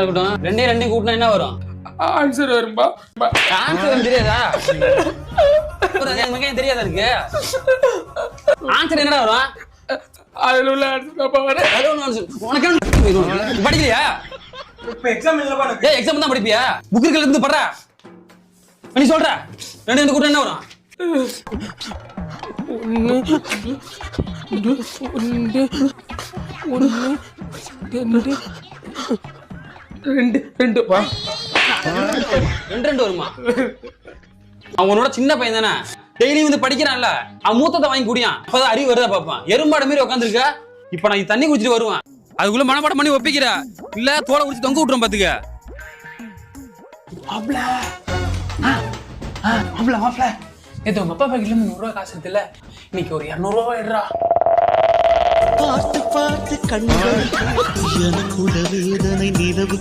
இருக்கட்டும். ரெண்டே ரெண்டையும் கூட்டினா என்ன வரும்? ஆன்சர் வரும்பா. ஆன்சர் தெரியாதா? எனக்கு ஏன் தெரியாதா இருக்கு? ஆன்சர் என்னடா வரும்? அதுல உள்ள. உனக்கு படிக்கலையா? இப்ப எக்ஸாம் இல்லப்பா எக்ஸாம் தான் படிப்பியா? புக் இருக்கிற இருந்து படுறா. நீ சொல்ற. ரெண்டு ரெண்டு கூட்டம் என்ன வரும்? ரெண்டு. ரெண்டுப்பா ரெண்டு. ரெண்டு வருமா? அவன் உன்னோட சின்ன பையன் தானே? டெய்லி வந்து படிக்கிறான்ல. அவன் மூத்தத்தை வாங்கி குடியான். அப்பதான் அறிவு வருதா பாப்பான் எறும்பாடு மாதிரி உட்காந்துருக்க இப்ப நான் தண்ணி குடிச்சிட்டு வருவேன். அதுக்குள்ள மனப்பாடம் பண்ணி ஒப்பிக்கிற. இல்ல தோலை குடிச்சு தொங்க விட்டுரும் பாத்துக்க. மாப்ள. மாப்ள மாப்ள. நேத்து உங்க அப்பா பாக்கெட்ல காசு இருக்குல்ல? இன்னைக்கு ஒரு இரநூறுவா எடுறா. பார்த்து பார்த்து கண்கள். எனக்குள்ள வேதனை நிலவு